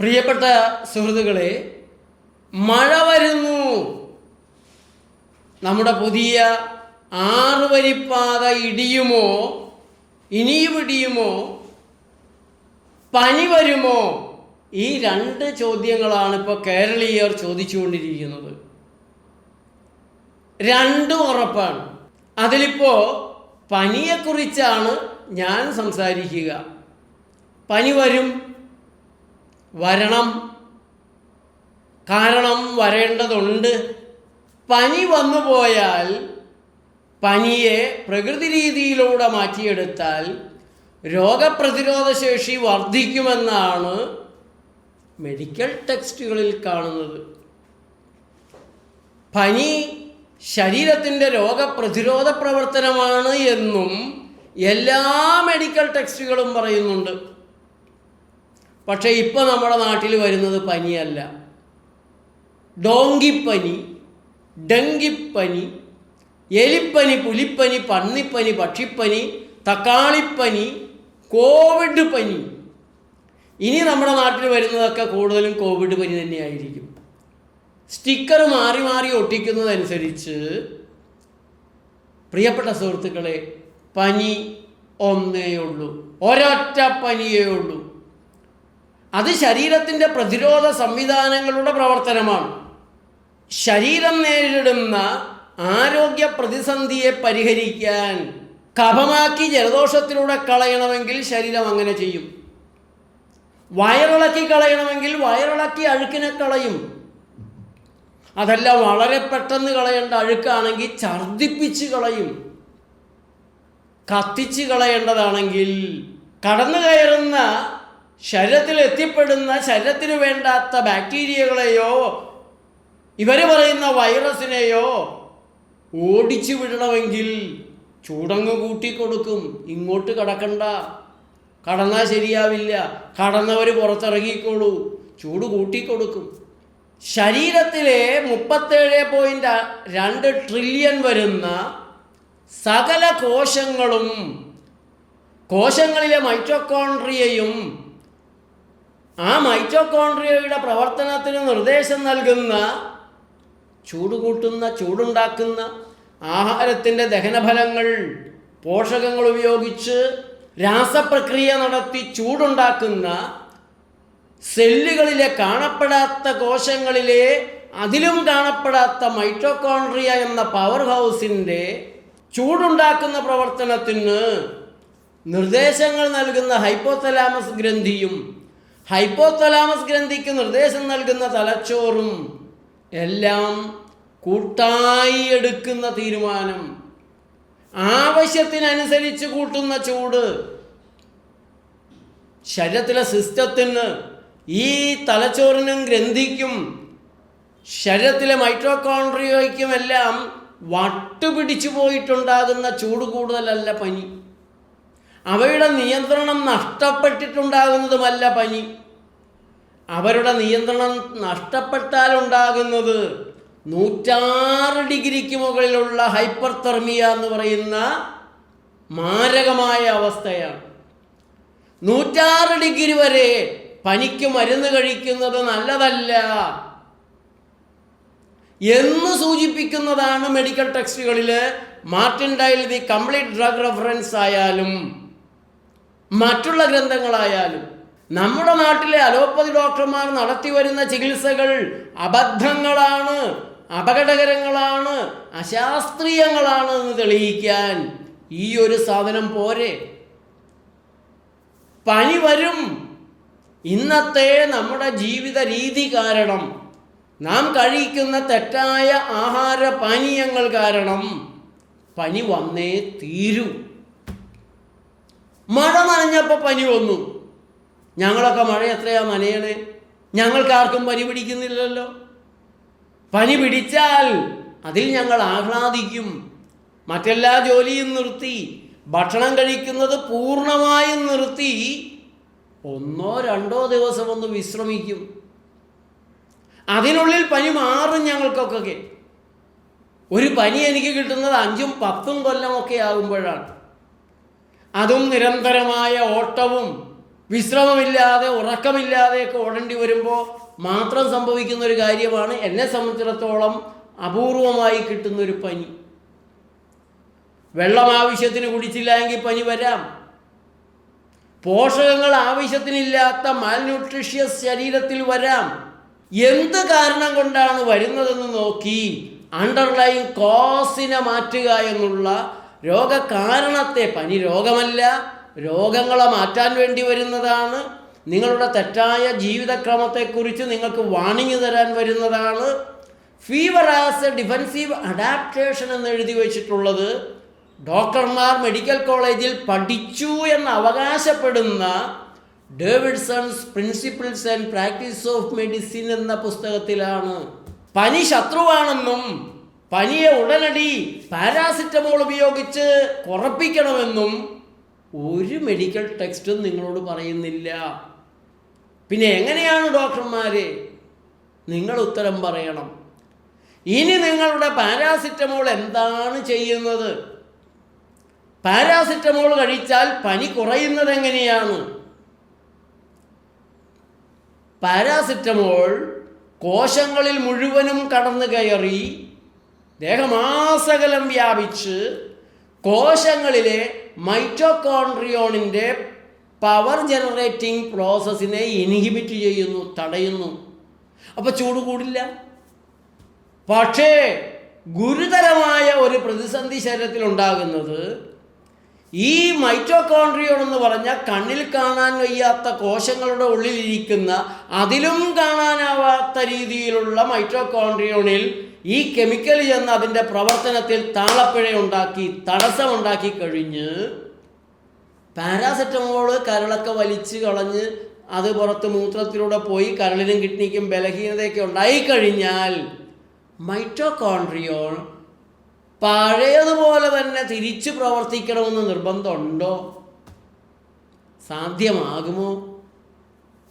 പ്രിയപ്പെട്ട സുഹൃത്തുക്കളെ മഴ വരുന്നു. നമ്മുടെ പുതിയ ആറുവരിപ്പാത ഇടിയുമോ? ഇനിയും ഇടിയുമോ? പനി വരുമോ? ഈ രണ്ട് ചോദ്യങ്ങളാണ് ഇപ്പോൾ കേരളീയർ ചോദിച്ചുകൊണ്ടിരിക്കുന്നത്. രണ്ടും ഉറപ്പാണ്. അതിലിപ്പോൾ പനിയെക്കുറിച്ചാണ് ഞാൻ സംസാരിക്കുക. പനി വരും വരണം. കാരണം വരേണ്ടതുണ്ട്. പനി വന്നു പോയാൽ പനിയെ പ്രകൃതി രീതിയിലൂടെ മാറ്റിയെടുത്താൽ രോഗപ്രതിരോധ ശേഷി വർദ്ധിക്കുമെന്നാണ് മെഡിക്കൽ ടെക്സ്റ്റുകളിൽ കാണുന്നത്. പനി ശരീരത്തിന്റെ രോഗപ്രതിരോധ പ്രവർത്തനമാണ് എന്നും എല്ലാ മെഡിക്കൽ ടെക്സ്റ്റുകളും പറയുന്നുണ്ട്. പക്ഷേ ഇപ്പോൾ നമ്മുടെ നാട്ടിൽ വരുന്നത് പനിയല്ല. ഡോങ്കിപ്പനി ഡങ്കിപ്പനി എലിപ്പനി പുലിപ്പനി പന്നിപ്പനി പക്ഷിപ്പനി തക്കാളിപ്പനി കോവിഡ് പനി. ഇനി നമ്മുടെ നാട്ടിൽ വരുന്നതൊക്കെ കൂടുതലും കോവിഡ് പനി തന്നെയായിരിക്കും. സ്റ്റിക്കർ മാറി മാറി ഒട്ടിക്കുന്നതനുസരിച്ച് പ്രിയപ്പെട്ട സുഹൃത്തുക്കളെ പനി ഒന്നേ ഉള്ളൂ ഒരൊറ്റ പനിയേ ഉള്ളൂ അത് ശരീരത്തിന്റെ പ്രതിരോധ സംവിധാനങ്ങളുടെ പ്രവർത്തനമാണ്. ശരീരം നേരിടുന്ന ആരോഗ്യ പ്രതിസന്ധിയെ പരിഹരിക്കാൻ കഫമാക്കി ജലദോഷത്തിലൂടെ കളയണമെങ്കിൽ ശരീരം അങ്ങനെ ചെയ്യും. വയറിളക്കി കളയണമെങ്കിൽ വയറിളക്കി അഴുക്കിനെ കളയും. അതല്ല വളരെ പെട്ടെന്ന് കളയേണ്ട അഴുക്കാണെങ്കിൽ ഛർദിപ്പിച്ച് കളയും. കത്തിച്ച് കളയേണ്ടതാണെങ്കിൽ കടന്നു കയറുന്ന ശരീരത്തിൽ എത്തിപ്പെടുന്ന ശരീരത്തിന് വേണ്ടാത്ത ബാക്ടീരിയകളെയോ ഇവർ പറയുന്ന വൈറസിനെയോ ഓടിച്ചു വിടണമെങ്കിൽ ചൂടങ്ങ് കൂട്ടിക്കൊടുക്കും. ഇങ്ങോട്ട് കടക്കണ്ട. കടന്നാൽ ശരിയാവില്ല. കടന്നവർ പുറത്തിറങ്ങിക്കോളൂ. ചൂട് കൂട്ടിക്കൊടുക്കും. ശരീരത്തിലെ മുപ്പത്തേഴ് പോയിന്റ് രണ്ട് ട്രില്യൺ വരുന്ന സകല കോശങ്ങളും കോശങ്ങളിലെ മൈറ്റോകോൺട്രിയയും ആ മൈറ്റോകോൺട്രിയയുടെ പ്രവർത്തനത്തിന് നിർദ്ദേശം നൽകുന്ന ചൂടുകൂട്ടുന്ന ചൂടുണ്ടാക്കുന്ന ആഹാരത്തിന്റെ ദഹനഫലങ്ങൾ പോഷകങ്ങൾ ഉപയോഗിച്ച് രാസപ്രക്രിയ നടത്തി ചൂടുണ്ടാക്കുന്ന സെല്ലുകളിലെ കാണപ്പെടാത്ത കോശങ്ങളിലെ അതിലും കാണപ്പെടാത്ത മൈറ്റോകോൺട്രിയ എന്ന പവർ ഹൗസിന്റെ ചൂടുണ്ടാക്കുന്ന പ്രവർത്തനത്തിന് നിർദ്ദേശങ്ങൾ നൽകുന്ന ഹൈപ്പോതലാമസ് ഗ്രന്ഥിയും ഹൈപ്പോതലാമസ് ഗ്രന്ഥിക്ക് നിർദ്ദേശം നൽകുന്ന തലച്ചോറും എല്ലാം കൂട്ടായി എടുക്കുന്ന തീരുമാനം. ആവശ്യത്തിനനുസരിച്ച് കൂട്ടുന്ന ചൂട്. ശരീരത്തിലെ സിസ്റ്റത്തിന് ഈ തലച്ചോറിനും ഗ്രന്ഥിക്കും ശരീരത്തിലെ മൈട്രോകോൺട്രിയയ്ക്കും എല്ലാം വട്ടുപിടിച്ചു പോയിട്ടുണ്ടാകുന്ന ചൂട് കൂടുതലല്ല പനി. അവയുടെ നിയന്ത്രണം നഷ്ടപ്പെട്ടിട്ടുണ്ടാകുന്നതുമല്ല പനി. അവരുടെ നിയന്ത്രണം നഷ്ടപ്പെട്ടാൽ ഉണ്ടാകുന്നത് നൂറ്റാറ് ഡിഗ്രിക്ക് മുകളിലുള്ള ഹൈപ്പർ തെർമിയ എന്ന് പറയുന്ന മാരകമായ അവസ്ഥയാണ്. നൂറ്റാറ് ഡിഗ്രി വരെ പനിക്ക് മരുന്ന് കഴിക്കുന്നത് നല്ലതല്ല. എന്ന് സൂചിപ്പിക്കുന്നതാണ് medical ടെക്സ്റ്റുകളിൽ Martindale the complete drug reference ആയാലും മറ്റുള്ള ഗ്രന്ഥങ്ങളായാലും നമ്മുടെ നാട്ടിലെ അലോപ്പതി ഡോക്ടർമാർ നടത്തി വരുന്ന ചികിത്സകൾ അബദ്ധങ്ങളാണ് അപകടകരങ്ങളാണ് അശാസ്ത്രീയങ്ങളാണ് എന്ന് തെളിയിക്കാൻ ഈ ഒരു സാധനം പോരെ? പനി വരും. ഇന്നത്തെ നമ്മുടെ ജീവിത രീതി കാരണം നാം കഴിക്കുന്ന തെറ്റായ ആഹാര പാനീയങ്ങൾ കാരണം പനി വന്നേ തീരൂ. മഴ നനഞ്ഞപ്പോൾ പനി വന്നു. ഞങ്ങളൊക്കെ മഴ എത്രയാ നനയണേ? ഞങ്ങൾക്കാർക്കും പനി പിടിക്കുന്നില്ലല്ലോ. പനി പിടിച്ചാൽ അതിൽ ഞങ്ങൾ ആഹ്ലാദിക്കും. മറ്റെല്ലാ ജോലിയും നിർത്തി ഭക്ഷണം കഴിക്കുന്നത് പൂർണമായും നിർത്തി ഒന്നോ രണ്ടോ ദിവസം ഒന്ന് വിശ്രമിക്കും. അതിനുള്ളിൽ പനി മാറും ഞങ്ങൾക്കൊക്കെ. ഒരു പനി എനിക്ക് കിട്ടുന്നത് അഞ്ചും പത്തും കൊല്ലമൊക്കെ ആകുമ്പോഴാണ്. അതും നിരന്തരമായ ഓട്ടവും വിശ്രമമില്ലാതെ ഉറക്കമില്ലാതെയൊക്കെ ഓടേണ്ടി വരുമ്പോൾ മാത്രം സംഭവിക്കുന്ന ഒരു കാര്യമാണ് എന്നെ സംബന്ധിച്ചിടത്തോളം അപൂർവമായി കിട്ടുന്നൊരു പനി. വെള്ളം ആവശ്യത്തിന് കുടിച്ചില്ല എങ്കിൽ പനി വരാം. പോഷകങ്ങൾ ആവശ്യത്തിനില്ലാത്ത മാൽന്യൂട്രീഷ്യസ് ശരീരത്തിൽ വരാം. എന്ത് കാരണം കൊണ്ടാണ് വരുന്നതെന്ന് നോക്കി അണ്ടർലൈൻ കോസിനെ മാറ്റുക എന്നുള്ള രോഗകാരണത്തെ പനി രോഗമല്ല രോഗങ്ങളെ മാറ്റാൻ വേണ്ടി വരുന്നതാണ്. നിങ്ങളുടെ തെറ്റായ ജീവിതക്രമത്തെക്കുറിച്ച് നിങ്ങൾക്ക് വാണിങ് തരാൻ വരുന്നതാണ്. Fever as a defensive adaptation എന്ന് എഴുതി വെച്ചിട്ടുള്ളത് ഡോക്ടർമാർ മെഡിക്കൽ കോളേജിൽ പഠിച്ചു എന്ന് അവകാശപ്പെടുന്ന Davidson's principles and practice of medicine എന്ന പുസ്തകത്തിലാണ്. പനി ശത്രുവാണെന്നും പനിയെ ഉടനടി പാരാസിറ്റമോൾ ഉപയോഗിച്ച് കുറപ്പിക്കണമെന്നും ഒരു മെഡിക്കൽ ടെക്സ്റ്റും നിങ്ങളോട് പറയുന്നില്ല. പിന്നെ എങ്ങനെയാണ് ഡോക്ടർമാരെ? നിങ്ങൾ ഉത്തരം പറയണം. ഇനി നിങ്ങളുടെ പാരാസിറ്റമോൾ എന്താണ് ചെയ്യുന്നത്? പാരാസിറ്റമോൾ കഴിച്ചാൽ പനി കുറയുന്നത് എങ്ങനെയാണ്? പാരാസിറ്റമോൾ കോശങ്ങളിൽ മുഴുവനും കടന്നു കയറി ദേഹമാസകലം വ്യാപിച്ച് കോശങ്ങളിലെ മൈറ്റോകോൺട്രിയോണിന്റെ പവർ ജനറേറ്റിംഗ് പ്രോസസ്സിനെ ഇൻഹിബിറ്റ് ചെയ്യുന്നു തടയുന്നു. അപ്പോൾ ചൂട് കൂടില്ല. പക്ഷേ ഗുരുതരമായ ഒരു പ്രതിസന്ധി ശരീരത്തിൽ ഉണ്ടാകുന്നത് ഈ മൈറ്റോകോൺട്രിയോൺ എന്ന് പറഞ്ഞ കണ്ണിൽ കാണാൻ വയ്യാത്ത കോശങ്ങളുടെ ഉള്ളിലിരിക്കുന്ന അതിലും കാണാനാവാത്ത രീതിയിലുള്ള മൈറ്റോകോൺട്രിയോണിൽ ഈ കെമിക്കൽ ചെന്ന് അതിന്റെ പ്രവർത്തനത്തിൽ താളപ്പിഴയുണ്ടാക്കി തടസ്സമുണ്ടാക്കി കഴിഞ്ഞ് പാരാസെറ്റമോൾ കരളൊക്കെ വലിച്ചു കളഞ്ഞ് അത് പുറത്ത് മൂത്രത്തിലൂടെ പോയി കരളിനും കിഡ്നിക്കും ബലഹീനതയൊക്കെ ഉണ്ടായിക്കഴിഞ്ഞാൽ മൈറ്റോകോൺട്രിയോൾ പഴയതുപോലെ തന്നെ തിരിച്ചു പ്രവർത്തിക്കണമെന്ന് നിർബന്ധമുണ്ടോ? സാധ്യമാകുമോ?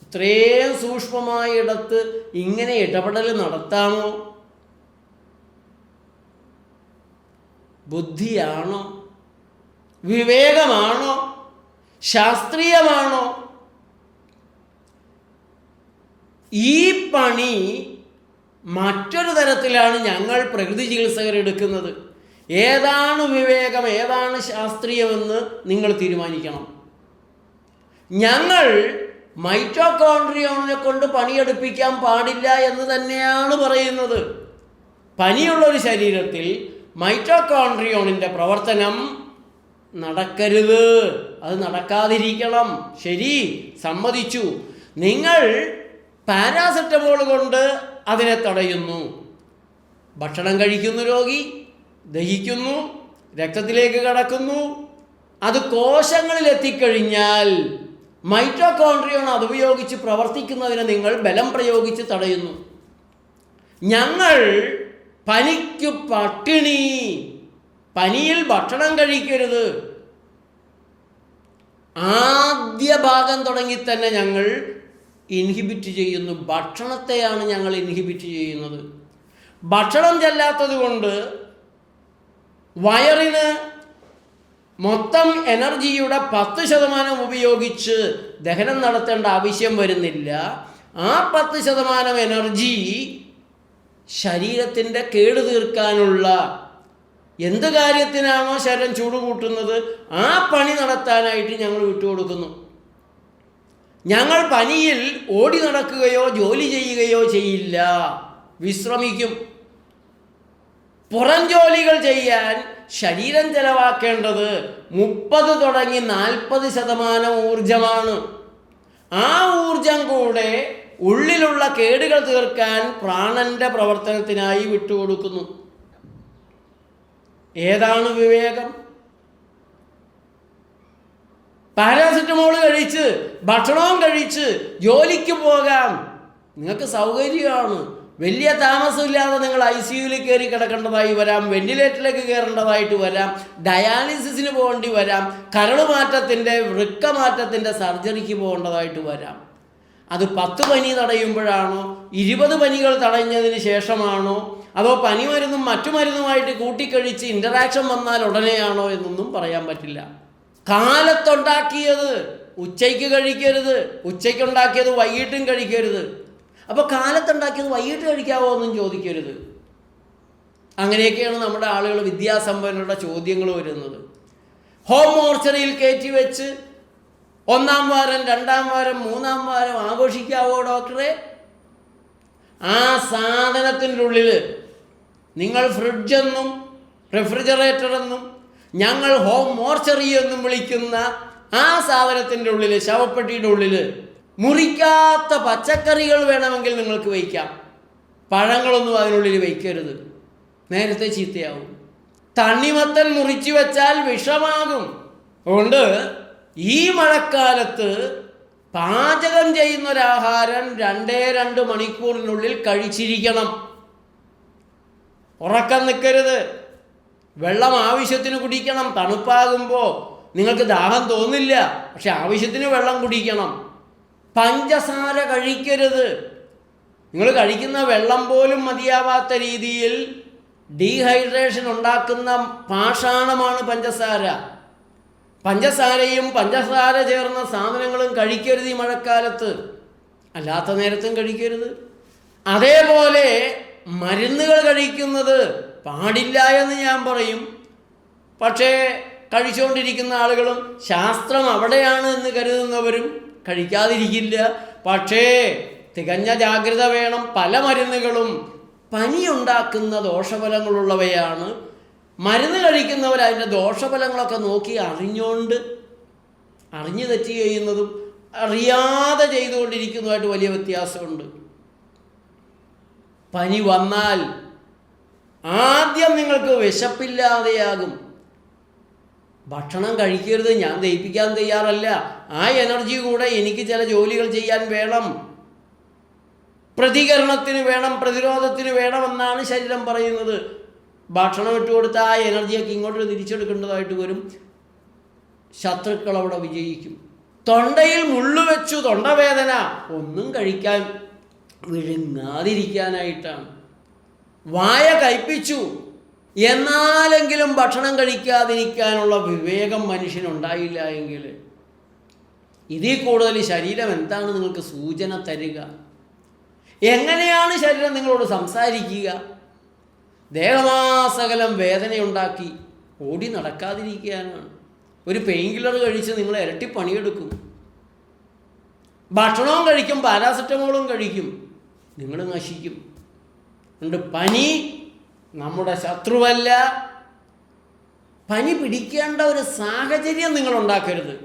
ഇത്രയും സൂക്ഷ്മമായ ഇടത്ത് ഇങ്ങനെ ഇടപെടൽ നടത്താമോ? ബുദ്ധിയാണോ? വിവേകമാണോ? ശാസ്ത്രീയമാണോ? ഈ പണി മറ്റൊരു തരത്തിലാണ് ഞങ്ങൾ പ്രകൃതി ചികിത്സകർ എടുക്കുന്നത്. ഏതാണ് വിവേകം ഏതാണ് ശാസ്ത്രീയമെന്ന് നിങ്ങൾ തീരുമാനിക്കണം. ഞങ്ങൾ മൈറ്റോകോൺട്രിയോണിനെ കൊണ്ട് പണിയെടുപ്പിക്കാൻ പാടില്ല എന്ന് തന്നെയാണ് പറയുന്നത്. പനിയുള്ള ഒരു ശരീരത്തിൽ മൈറ്റോകോൺട്രിയോണിന്റെ പ്രവർത്തനം നടക്കരുത്. അത് നടക്കാതിരിക്കണം. ശരി സമ്മതിച്ചു. നിങ്ങൾ പാരാസെറ്റമോൾ കൊണ്ട് അതിനെ തടയുന്നു. ഭക്ഷണം കഴിക്കുന്നു രോഗി ദഹിക്കുന്നു രക്തത്തിലേക്ക് കടക്കുന്നു. അത് കോശങ്ങളിൽ എത്തിക്കഴിഞ്ഞാൽ മൈറ്റോകോൺട്രിയോൺ അത് ഉപയോഗിച്ച് പ്രവർത്തിക്കുന്നതിന് നിങ്ങൾ ബലം പ്രയോഗിച്ച് തടയുന്നു. ഞങ്ങൾ പനിക്കു പട്ടിണി. പനിയിൽ ഭക്ഷണം കഴിക്കരുത്. ആദ്യ ഭാഗം തുടങ്ങി തന്നെ ഞങ്ങൾ ഇൻഹിബിറ്റ് ചെയ്യുന്നു. ഭക്ഷണത്തെയാണ് ഞങ്ങൾ ഇൻഹിബിറ്റ് ചെയ്യുന്നത്. ഭക്ഷണം ചെല്ലാത്തത് കൊണ്ട് വയറിന് മൊത്തം എനർജിയുടെ പത്ത് ശതമാനം ഉപയോഗിച്ച് ദഹനം നടത്തേണ്ട ആവശ്യം വരുന്നില്ല. ആ പത്ത് ശതമാനം എനർജി ശരീരത്തിന്റെ കേട് തീർക്കാനുള്ള എന്ത് കാര്യത്തിനാണോ ശരീരം ചൂടുകൂട്ടുന്നത് ആ പണി നടത്താനായിട്ട് ഞങ്ങൾ വിട്ടുകൊടുക്കുന്നു. ഞങ്ങൾ പനിയിൽ ഓടി നടക്കുകയോ ജോലി ചെയ്യുകയോ ചെയ്യില്ല. വിശ്രമിക്കും. പുറം ജോലികൾ ചെയ്യാൻ ശരീരം ചെലവാക്കേണ്ടത് മുപ്പത് തുടങ്ങി നാൽപ്പത് ശതമാനം ഊർജമാണ് ആ ഊർജം കൂടെ ഉള്ളിലുള്ള കേടുകൾ തീർക്കാൻ പ്രാണന്റെ പ്രവർത്തനത്തിനായി വിട്ടുകൊടുക്കുന്നു. ഏതാണ് വിവേകം? പാരാസിറ്റമോൾ കഴിച്ച് ഭക്ഷണവും കഴിച്ച് ജോലിക്ക് പോകാം. നിങ്ങൾക്ക് സൗകര്യമാണ്. വലിയ താമസമില്ലാതെ നിങ്ങൾ ഐ സിയുവിൽ കയറി കിടക്കേണ്ടതായി വരാം വെന്റിലേറ്ററിലേക്ക് കയറേണ്ടതായിട്ട് വരാം ഡയാലിസിസിന് പോകേണ്ടി വരാം കരൾ മാറ്റത്തിന്റെ വൃക്ക മാറ്റത്തിന്റെ സർജറിക്ക് പോകേണ്ടതായിട്ട് വരാം. അത് പത്ത് പനി തടയുമ്പോഴാണോ? ഇരുപത് പനികൾ തടഞ്ഞതിന് ശേഷമാണോ? അതോ പനി മരുന്നും മറ്റു മരുന്നുമായിട്ട് കൂട്ടിക്കഴിച്ച് ഇന്ററാക്ഷൻ വന്നാൽ ഉടനെയാണോ എന്നൊന്നും പറയാൻ പറ്റില്ല. കാലത്തുണ്ടാക്കിയത് ഉച്ചയ്ക്ക് കഴിക്കരുത് ഉച്ചയ്ക്കുണ്ടാക്കിയത് വൈകിട്ടും കഴിക്കരുത്. അപ്പോൾ കാലത്തുണ്ടാക്കിയത് വൈകിട്ട് കഴിക്കാവോ എന്നും ചോദിക്കരുത്. അങ്ങനെയൊക്കെയാണ് നമ്മുടെ ആളുകൾ വിദ്യാസമ്പന്നരുടെ ചോദ്യങ്ങൾ വരുന്നത്. ഹോം മോർച്ചറിയിൽ കയറ്റി വെച്ച് ഒന്നാം വാരം രണ്ടാം വാരം മൂന്നാം വാരം ആഘോഷിക്കാവോ ഡോക്ടറെ? ആ സാധനത്തിന്റെ ഉള്ളിൽ നിങ്ങൾ ഫ്രിഡ്ജെന്നും റെഫ്രിജറേറ്റർ എന്നും ഞങ്ങൾ ഹോം മോർച്ചറി എന്നും വിളിക്കുന്ന ആ സാധനത്തിന്റെ ഉള്ളിൽ ശവപ്പെട്ടിയുടെ ഉള്ളിൽ മുറിക്കാത്ത പച്ചക്കറികൾ വേണമെങ്കിൽ നിങ്ങൾക്ക് വയ്ക്കാം. പഴങ്ങളൊന്നും അതിനുള്ളിൽ വയ്ക്കരുത്. നേരത്തെ ചീത്തയാവും. തണ്ണിമത്തൻ മുറിച്ചു വെച്ചാൽ വിഷമാകും. അതുകൊണ്ട് ഈ മഴക്കാലത്ത് പാചകം ചെയ്യുന്ന ഒരാഹാരം രണ്ടേ രണ്ട് മണിക്കൂറിനുള്ളിൽ കഴിച്ചിരിക്കണം. ഉറക്കം നിൽക്കരുത്. വെള്ളം ആവശ്യത്തിന് കുടിക്കണം. തണുപ്പാകുമ്പോൾ നിങ്ങൾക്ക് ദാഹം തോന്നില്ല പക്ഷെ ആവശ്യത്തിന് വെള്ളം കുടിക്കണം. പഞ്ചസാര കഴിക്കരുത്. നിങ്ങൾ കഴിക്കുന്ന വെള്ളം പോലും മതിയാവാത്ത രീതിയിൽ ഡീഹൈഡ്രേഷൻ ഉണ്ടാക്കുന്ന പാഷാണമാണ് പഞ്ചസാര. പഞ്ചസാരയും പഞ്ചസാര ചേർന്ന സാധനങ്ങളും കഴിക്കരുത് ഈ മഴക്കാലത്ത്. അല്ലാത്ത നേരത്തും കഴിക്കരുത്. അതേപോലെ മരുന്നുകൾ കഴിക്കുന്നത് പാടില്ല എന്ന് ഞാൻ പറയും. പക്ഷേ കഴിച്ചുകൊണ്ടിരിക്കുന്ന ആളുകളും ശാസ്ത്രം അവിടെയാണ് എന്ന് കരുതുന്നവരും കഴിക്കാതിരിക്കില്ല. പക്ഷേ തികഞ്ഞ ജാഗ്രത വേണം പല മരുന്നുകളും പനിയുണ്ടാക്കുന്ന ദോഷഫലങ്ങളുള്ളവയാണ്. മരുന്ന് കഴിക്കുന്നവർ അതിന്റെ ദോഷഫലങ്ങളൊക്കെ നോക്കി അറിഞ്ഞുകൊണ്ട് അറിഞ്ഞു തെറ്റി ചെയ്യുന്നതും അറിയാതെ ചെയ്തുകൊണ്ടിരിക്കുന്നതുമായിട്ട് വലിയ വ്യത്യാസമുണ്ട്. പനി വന്നാൽ ആദ്യം നിങ്ങൾക്ക് വിശപ്പില്ലാതെയാകും. ഭക്ഷണം കഴിക്കരുത് ഞാൻ ദഹിപ്പിക്കാൻ തയ്യാറല്ല. ആ എനർജി കൂടെ എനിക്ക് ചില ജോലികൾ ചെയ്യാൻ വേണം. പ്രതികരണത്തിന് വേണം പ്രതിരോധത്തിന് വേണമെന്നാണ് ശരീരം പറയുന്നത്. ഭക്ഷണം ഇട്ട് ആ എനർജിയൊക്കെ ഇങ്ങോട്ട് തിരിച്ചെടുക്കേണ്ടതായിട്ട് വരും. ശത്രുക്കൾ അവിടെ വിജയിക്കും. തൊണ്ടയിൽ മുള്ളു വെച്ചു തൊണ്ടവേദന. ഒന്നും കഴിക്കാൻ വിഴുങ്ങാതിരിക്കാനായിട്ടാണ്. വായ കയ്പിച്ചു എന്നാലെങ്കിലും ഭക്ഷണം കഴിക്കാതിരിക്കാനുള്ള വിവേകം മനുഷ്യനുണ്ടായില്ല എങ്കിൽ. ഇതിൽ കൂടുതൽ ശരീരം എന്താണ് നിങ്ങൾക്ക് സൂചന തരിക. എങ്ങനെയാണ് ശരീരം നിങ്ങളോട് സംസാരിക്കുക? ദേഹമാസകലം വേദനയുണ്ടാക്കി ഓടി നടക്കാതിരിക്കാനാണ് ഒരു പെയിൻ കില്ലർ കഴിച്ച് നിങ്ങൾ ഇരട്ടി പണിയെടുക്കും. ഭക്ഷണവും കഴിക്കും പാരാസെറ്റമോളും കഴിക്കും. നിങ്ങൾ നശിക്കും. ഉണ്ട് പനി നമ്മുടെ ശത്രുവല്ല. പനി പിടിക്കേണ്ട ഒരു സാഹചര്യം നിങ്ങൾ ഉണ്ടാക്കരുത്.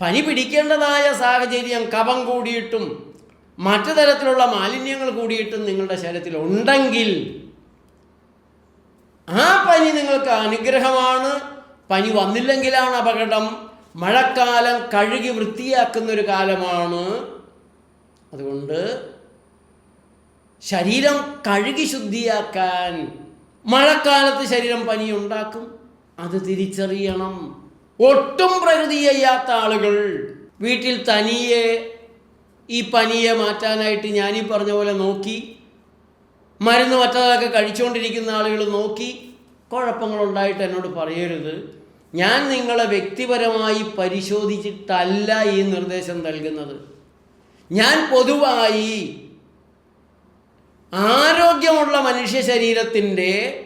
പനി പിടിക്കേണ്ടതായ സാഹചര്യം കപം കൂടിയിട്ടും മറ്റു തരത്തിലുള്ള മാലിന്യങ്ങൾ കൂടിയിട്ടും നിങ്ങളുടെ ശരീരത്തിൽ ഉണ്ടെങ്കിൽ പനി നിങ്ങൾക്ക് അനുഗ്രഹമാണ്. പനി വന്നില്ലെങ്കിലാണ് അപകടം. മഴക്കാലം കഴുകി വൃത്തിയാക്കുന്ന ഒരു കാലമാണ്. അതുകൊണ്ട് ശരീരം കഴുകി ശുദ്ധിയാക്കാൻ മഴക്കാലത്ത് ശരീരം പനി ഉണ്ടാക്കും. അത് തിരിച്ചറിയണം. ഒട്ടും പ്രകൃതി ചെയ്യാത്ത ആളുകൾ വീട്ടിൽ തനിയെ ഈ പനിയെ മാറ്റാനായിട്ട് ഞാനീ പറഞ്ഞ പോലെ നോക്കി മരുന്ന് മറ്റതൊക്കെ കഴിച്ചുകൊണ്ടിരിക്കുന്ന ആളുകൾ നോക്കി കുഴപ്പങ്ങളുണ്ടായിട്ട് എന്നോട് പറയരുത്. ഞാൻ നിങ്ങളെ വ്യക്തിപരമായി പരിശോധിച്ചിട്ടല്ല ഈ നിർദ്ദേശം നൽകുന്നത്. ഞാൻ പൊതുവായി ആരോഗ്യമുള്ള മനുഷ്യ ശരീരത്തിന്റെ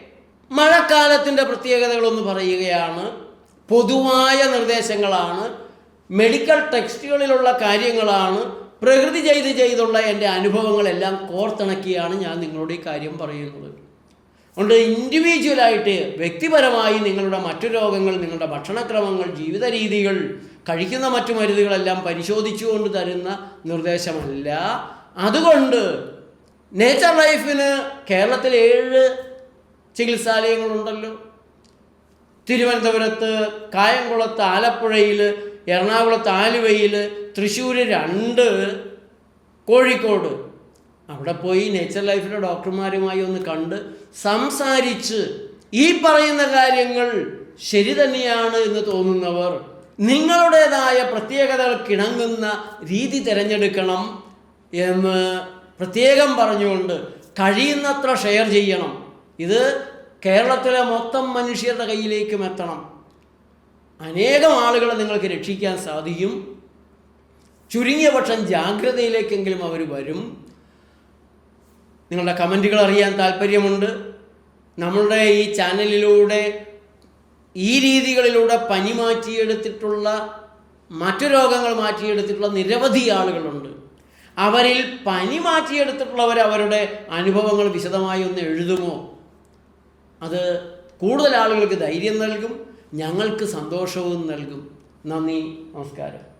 മഴക്കാലത്തിന്റെ പ്രത്യേകതകളൊന്ന് പറയുകയാണ്. പൊതുവായ നിർദ്ദേശങ്ങളാണ്. മെഡിക്കൽ ടെക്സ്റ്റുകളിലുള്ള കാര്യങ്ങളാണ്. പ്രകൃതി ചെയ്ത് ചെയ്തുള്ള എന്റെ അനുഭവങ്ങളെല്ലാം കോർത്തിണക്കിയാണ് ഞാൻ നിങ്ങളോട് ഈ കാര്യം പറയുന്നത്. അതുകൊണ്ട് ഇൻഡിവിജ്വലായിട്ട് വ്യക്തിപരമായി നിങ്ങളുടെ മറ്റു രോഗങ്ങൾ നിങ്ങളുടെ ഭക്ഷണക്രമങ്ങൾ ജീവിത രീതികൾ കഴിക്കുന്ന മറ്റു മരുന്നുകളെല്ലാം പരിശോധിച്ചുകൊണ്ട് തരുന്ന നിർദ്ദേശമല്ല. അതുകൊണ്ട് നേച്ചർ ലൈഫിന് കേരളത്തിൽ ഏഴ് ചികിത്സാലയങ്ങളുണ്ടല്ലോ. തിരുവനന്തപുരത്ത് കായംകുളത്ത് ആലപ്പുഴയിൽ എറണാകുളത്ത് ആലുവയിൽ തൃശ്ശൂർ രണ്ട് കോഴിക്കോട് അവിടെ പോയി നേച്ചർ ലൈഫിലെ ഡോക്ടർമാരുമായി ഒന്ന് കണ്ട് സംസാരിച്ച് ഈ പറയുന്ന കാര്യങ്ങൾ ശരി തന്നെയാണ് എന്ന് തോന്നുന്നവർ നിങ്ങളുടേതായ പ്രത്യേകതകൾ കിണങ്ങുന്ന രീതി തിരഞ്ഞെടുക്കണം എന്ന് പ്രത്യേകം പറഞ്ഞുകൊണ്ട് കഴിയുന്നത്ര ഷെയർ ചെയ്യണം. ഇത് കേരളത്തിലെ മൊത്തം മനുഷ്യരുടെ കയ്യിലേക്കും എത്തണം. അനേകം ആളുകളെ നിങ്ങൾക്ക് രക്ഷിക്കാൻ സാധിക്കും. ചുരുങ്ങിയ പക്ഷം ജാഗ്രതയിലേക്കെങ്കിലും അവർ വരും. നിങ്ങളുടെ കമന്റുകൾ അറിയാൻ താല്പര്യമുണ്ട്. നമ്മളുടെ ഈ ചാനലിലൂടെ ഈ രീതികളിലൂടെ പനി മാറ്റിയെടുത്തിട്ടുള്ള മറ്റു രോഗങ്ങൾ മാറ്റിയെടുത്തിട്ടുള്ള നിരവധി ആളുകളുണ്ട്. അവരിൽ പനി മാറ്റിയെടുത്തിട്ടുള്ളവർ അവരുടെ അനുഭവങ്ങൾ വിശദമായി ഒന്ന് എഴുതുമോ? അത് കൂടുതൽ ആളുകൾക്ക് ധൈര്യം നൽകും ഞങ്ങൾക്ക് സന്തോഷവും നൽകും. നന്ദി നമസ്കാരം.